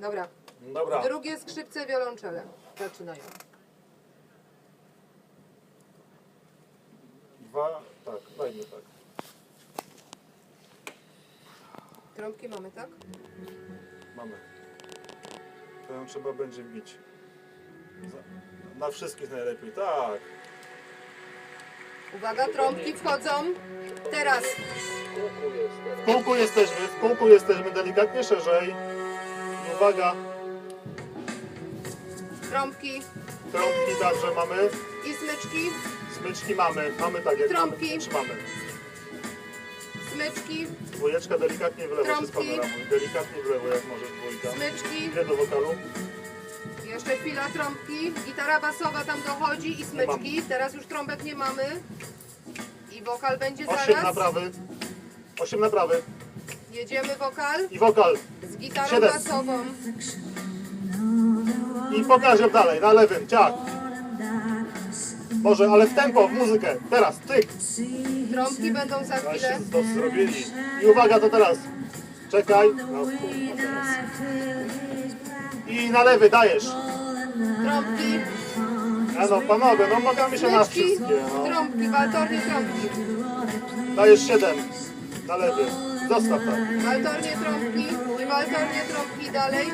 Dobra. Dobra. Drugie skrzypce, wiolonczele. Zaczynają. Dwa, tak, dajmy tak. Trąbki mamy, tak? Mamy. To ją trzeba będzie bić. Za- Na wszystkich najlepiej, tak. Uwaga, trąbki wchodzą. Teraz. W kółku jesteśmy, w kółku jesteśmy delikatnie szerzej. Uwaga, Trąbki trąbki także mamy. i smyczki. Smyczki mamy, mamy tak jak Trąbki. mamy. Trzymamy. Smyczki, Dwójeczka delikatnie w lewo się Trąbki. spameruj. Delikatnie w lewo jak możesz dwójka. smyczki. Idę do wokalu. Jeszcze chwila trąbki. Gitara basowa tam dochodzi i smyczki. Teraz już trąbek nie mamy. I wokal będzie Osiem zaraz. naprawy. Osiem naprawy. Jedziemy wokal I wokal. z gitarą Siedem. basową. I pokażę dalej, na lewym, ciach. Może, ale w tempo, w muzykę. Teraz, tyk. Trąbki będą za Właśnie chwilę. to zrobili. I uwaga, to teraz. Czekaj. No, kurwa, teraz. I na lewy dajesz. Trąbki, A no panowie, no mogamy się na wszystkie. No. trąbki, waltornie trąbki. Dajesz 7 na lewy. Zostaw tak. Waltornie trąbki i waltornie trąbki dalej.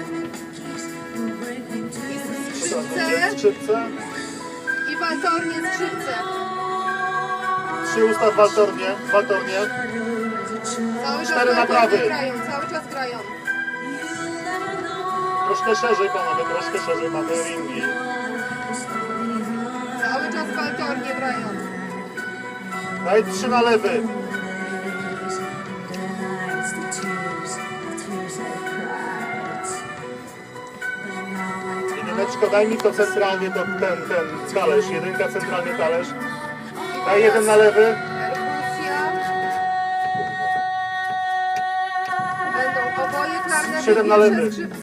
I skrzypce i waltornie skrzypce. Trzy ustaw waltornie. Waltornie. Cały czas Cztery naprawy. grają, cały czas grają. Troszkę szerzej panowie, troszkę szerzej mamy ringi. Cały czas waltornie grają. Daj trzy na lewy. Jedyneczko, daj mi to centralnie, to ten, ten talerz. Jedynka centralnie talerz. Daj jeden na lewy. Siedem na lewy.